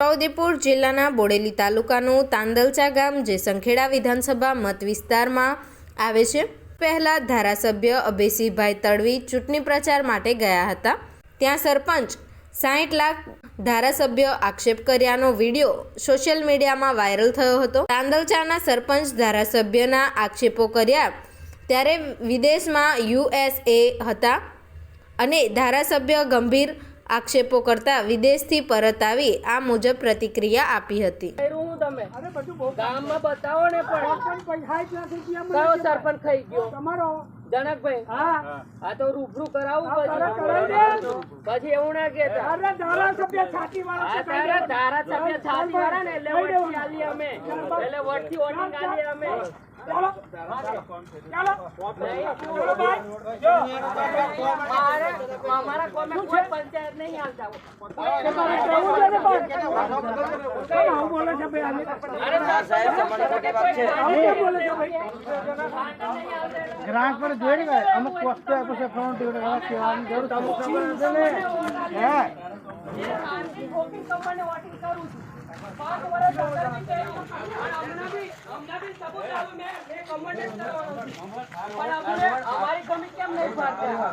છોટાઉદેપુર જિલ્લાના બોડેલી તાલુકાનું તાંદલચા ગામ, જે સંખેડા વિધાનસભા મત વિસ્તારમાં આવે છે. પહેલા ધારાસભ્ય અભયસિંહભાઈ તડવી ચૂંટણી પ્રચાર માટે ગયા હતા. ત્યાં સરપંચ સાઠ લાખ ધારાસભ્ય આક્ષેપ કર્યાનો વીડિયો સોશિયલ મીડિયામાં વાયરલ થયો હતો. તાંદલચાના સરપંચ ધારાસભ્યના આક્ષેપો કર્યા ત્યારે વિદેશમાં યુએસએ હતા અને ધારાસભ્ય ગંભીર આક્ષેપો કરતા વિદેશથી પરત આવી આ મુજબ પ્રતિક્રિયા આપી હતી. ગામમાં બતાવો ને પણ. સરપંચ ખાઈ ગયો? તમારો જનકભાઈ? હા આ તો રૂબરૂ કરાવું પછી. પછી એવું ના કેતા અરે ધારાસભ્ય છાતી વાળા આ છે, કહી તારા દેવાનું. ધારાસભ્ય છાતી વાળા ને એટલે કહી વટથી અમે. એટલે વટથી વોટિંગ આલીએ અમે. ગ્રાહક પર જોઈ ને અમુક વસ્તુ આપે છે ફોન કહેવાની જરૂર ખબર હે? વોટિંગ કંપની વોટિંગ કરું છું. અમારી કમિટી કેમ નહીં પાડતા?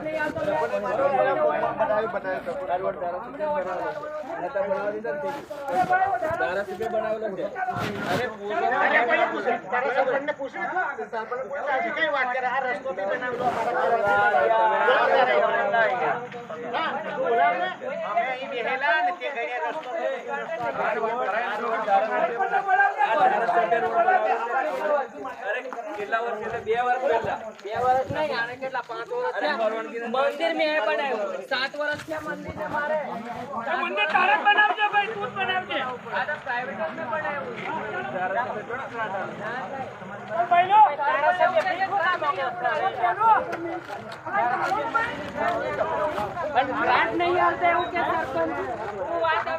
નહીં આપતો, મેં કોઈને વોટ આપતો. બે વર્ષ નહીં આને કેટલા પાંચ વર્ષ થયા મંદિર મેં બનાવ્યું સાત વર્ષ થયા મંદિર ને મારે મંદિર તારે બનાવજે. પણ ગ્રાન્ટ નહીં આવતા એવું કે સરપંચ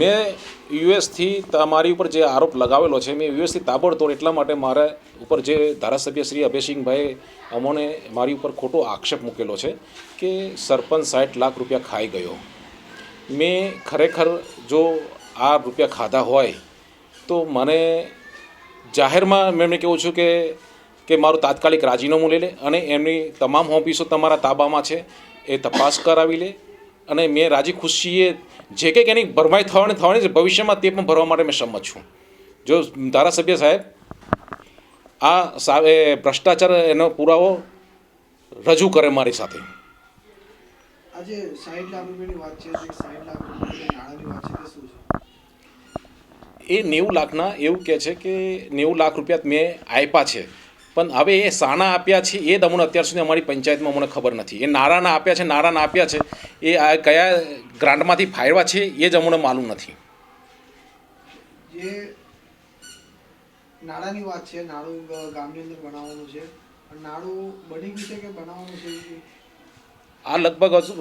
મેં યુએસથી તમારી ઉપર જે આરોપ લગાવેલો છે, મેં યુએસથી તાબડતોડ એટલા માટે મારા ઉપર જે ધારાસભ્ય શ્રી અભયસિંહભાઈ અમોને મારી ઉપર ખોટો આક્ષેપ મૂકેલો છે કે સરપંચ સાઠ લાખ રૂપિયા ખાઈ ગયો. મેં ખરેખર જો આ રૂપિયા ખાધા હોય, તો મને જાહેરમાં મેં એમને કહું છું કે કે મારું તાત્કાલિક રાજીનામું લઈ લે અને એમની તમામ ઓફિસો તમારા તાબામાં છે, એ તપાસ કરાવી લે અને મેં રાજી ખુશીએ જે કંઈક એની ભરમાઈ થવાની થવાની છે ભવિષ્યમાં તે પણ ભરવા માટે મેં સંમત છું. જો ધારાસભ્ય સાહેબ આ સા ભ્રષ્ટાચાર એનો પુરાવો રજૂ કરે મારી સાથે. આજે સાઠ લાખ રૂપિયાની વાત છે જે લાખ રૂપિયા વાત છે શું છે? એ નેવું લાખના એવું કહે છે કે નેવું લાખ રૂપિયા મેં આપ્યા છે. પણ હવે એ સાણા આપ્યા છે એ જ અમને અત્યાર સુધી અમારી પંચાયતમાં મને ખબર નથી. એ નારાના આપ્યા છે નારાના આપ્યા છે એ આ કયા ગ્રાન્ટમાંથી ફાળવ્યા છે એ જ અમને માલુમ નથી. જે નાણાંની વાત છે નાણું ગામની અંદર બનાવવાનું છે નાણું બની ગયું છે કે બનાવવાનું છે? આ લગભગ હજુ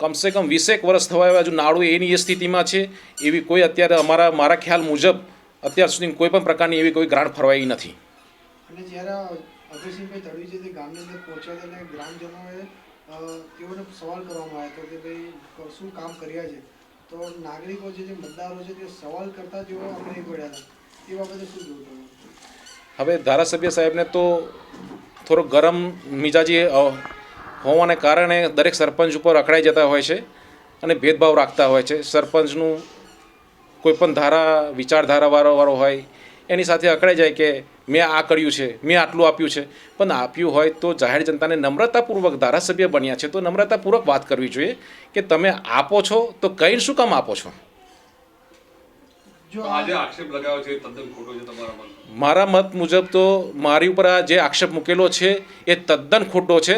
કમસે કમ વીસેક વર્ષ થવા આવ્યા હજુ નાળું એની એ સ્થિતિમાં છે એવી કોઈ અત્યારે અમારા મારા ખ્યાલ મુજબ અત્યાર સુધી કોઈ પણ પ્રકારની એવી કોઈ ગ્રાન્ટ ફરવાઈ નથી. અને જ્યારે અભયસિંહભાઈ તળવી છે તે ગામની અંદર પહોંચ્યા હતા અને ગ્રામજનોએ તેઓને સવાલ કરવામાં આવ્યો હતો કે ભાઈ શું કામ કર્યા છે? તો નાગરિકો જે મતદારો છે તે સવાલ કરતા તેઓ અમને પડ્યા હતા. તે બાબતે શું જોવું હવે ધારાસભ્ય સાહેબને તો થોડો ગરમ મિજાજી હોવાને કારણે દરેક સરપંચ ઉપર અકળાઈ જતા હોય છે અને ભેદભાવ રાખતા હોય છે. સરપંચનું કોઈ પણ ધારા, વિચારધારાવાળો વાળો હોય, એની સાથે અકળાઈ જાય કે મેં આ કર્યું છે, મેં આટલું આપ્યું છે. પણ આપ્યું હોય તો જાહેર જનતાને નમ્રતાપૂર્વક ધારાસભ્ય બન્યા છે. તો નમ્રતાપૂર્વક વાત કરવી જોઈએ કે તમે આપો છો તો કઈ શું કામ આપો છો? મારા મત મુજબ તો મારી ઉપર આ જે આક્ષેપ મૂકેલો છે એ તદ્દન ખોટો છે.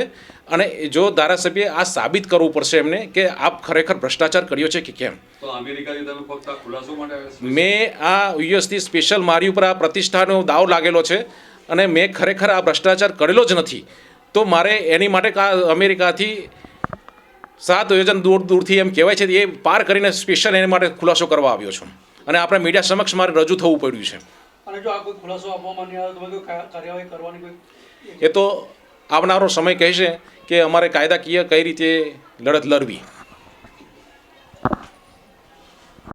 અને જો ધારાસભ્યએ આ સાબિત કરવું પડશે એમને કે આપ ખરેખર ભ્રષ્ટાચાર કર્યો છે કે કેમ? મેં આ યુએસથી સ્પેશિયલ મારી ઉપર આ પ્રતિષ્ઠાનો દાવ લાગેલો છે અને મેં ખરેખર આ ભ્રષ્ટાચાર કરેલો જ નથી. તો મારે એની માટે કા અમેરિકાથી સાત યોજન દૂર દૂરથી એમ કહેવાય છે એ પાર કરીને સ્પેશિયલ એની માટે ખુલાસો કરવા આવ્યો છું. અને આપણે મીડિયા સમક્ષ મારે રજૂ થવું પડ્યું છે. અને જો આ કોઈ ખુલાસો આપવામાં નહીં આવે તો તમે કોઈ કા- કાર્યવાહી કરવાની કોઈ એ તો આવનારો સમય કહેશે કે અમારે કાયદાકીય કઈ રીતે લડત લડવી.